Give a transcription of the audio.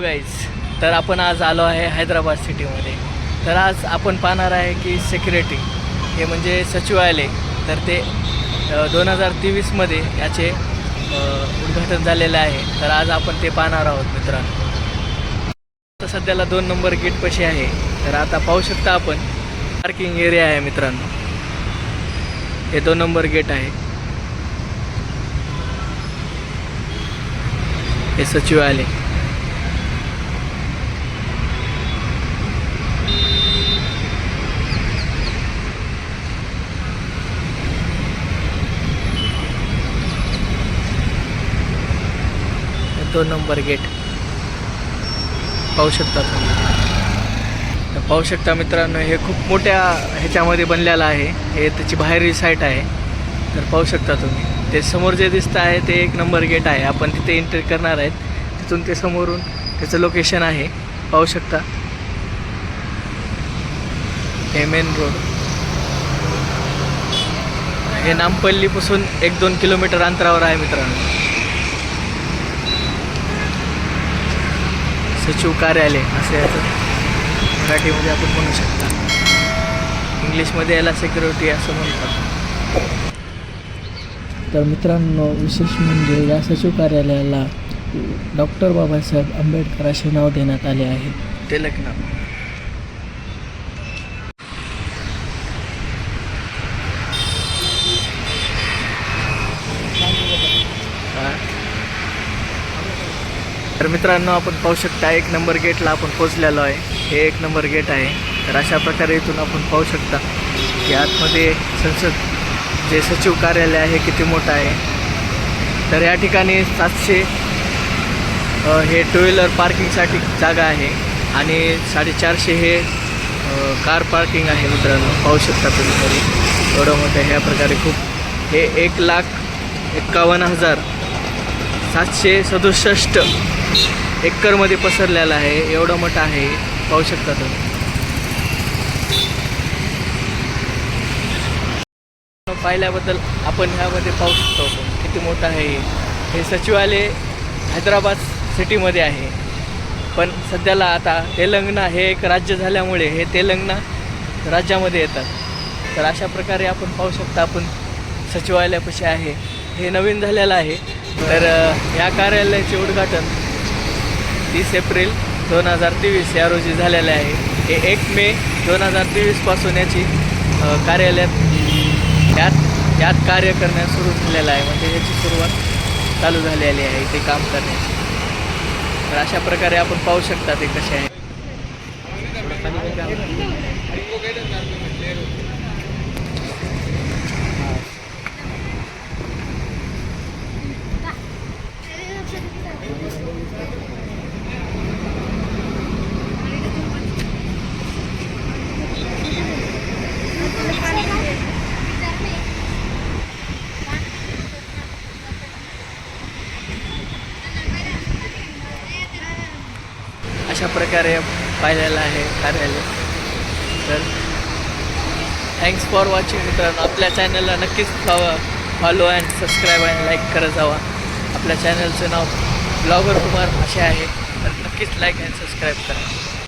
Guys तर आपण आज आलो आहे हैदराबाद सिटीमध्ये. तर आज आपण पाहणार आहे की सेक्युरिटी हे म्हणजे सचिवालय तर ते दोन हजार तेवीसमध्ये याचे उद्घाटन झालेलं आहे. तर आज आपण ते पाहणार आहोत मित्रांनो. आता सध्याला दोन नंबर गेटपाशी आहे. तर आता पाहू शकता आपण पार्किंग एरिया आहे मित्रांनो. हे दोन नंबर गेट आहे. हे सचिवालय हे दोन नंबर गेट. पाहू शकता तुम्ही. तर पाहू शकता मित्रांनो हे खूप मोठ्या ह्याच्यामध्ये बनलेलं आहे. हे त्याची बाहेरील साईट आहे. तर पाहू शकता तुम्ही. ते समोर जे दिसतं आहे ते एक नंबर गेट आहे. आपण तिथे एंट्री करणार आहेत. तिथून ते समोरून त्याचं लोकेशन आहे. पाहू शकता. हे मेन रोड हे नामपल्लीपासून एक दोन किलोमीटर अंतरावर आहे मित्रांनो. सचिव कार्यालय असं याचं मराठीमध्ये आपण म्हणू शकता. इंग्लिशमध्ये याला सिक्युरिटी असं म्हणतात. तर मित्रांनो विशेष म्हणजे या सचिव कार्यालयाला डॉक्टर बाबासाहेब आंबेडकर असे नाव देण्यात आले आहे. ते लग्न तर मित्रांनो आपण पाहू शकता एक नंबर गेटला आपण पोचलेलो आहे. हे एक नंबर गेट आहे. तर अशा प्रकारे इथून आपण पाहू शकता की आतमध्ये संसद जे सचिव कार्यालय आहे किती मोठं आहे. तर या ठिकाणी सातशे हे टू व्हीलर पार्किंगसाठी जागा आहे आणि साडेचारशे हे कार पार्किंग आहे मित्रांनो. पाहू शकता तुम्ही तरी. एवढं मोठं आहे. ह्या प्रकारे खूप. हे एक लाख एक्कावन्न हजार सातशे सदुसष्ट एकरमध्ये पसरलेलं आहे. एवढं मोठं आहे. पाहू शकता तुम्ही. पाहिल्याबद्दल आपण ह्यामध्ये पाहू शकतो किती मोठं आहे. हे. सचिवालय हैदराबाद सिटीमध्ये आहे. पण सध्याला आता तेलंगणा हे एक राज्य झाल्यामुळे हे तेलंगणा राज्यामध्ये येतात. तर अशा प्रकारे आपण पाहू शकता आपण सचिवालयापाशी आहे. हे नवीन झालेलं आहे. तर या कार्यालयाचे उद्घाटन तीस एप्रिल दोन हजार तेवीस या रोजी झालेले आहे. हे एक मे दोन हजार तेवीसपासून याची कार्यालयात यात यात कार्य करण्यास सुरू झालेलं आहे. म्हणजे याची सुरुवात चालू झालेली आहे. ते काम करण्याची. तर अशा प्रकारे आपण पाहू शकता ते कसे आहे. अशा प्रकारे पाहिलेलं आहे कार्यालय. तर थँक्स फॉर वॉचिंग मित्रांनो. आपल्या चॅनलला नक्कीच follow and subscribe and like करत जावा. आपल्या चॅनलचं नाव ब्लॉगर कुमार असे आहे. तर नक्कीच लाईक अँड सबस्क्राईब करा.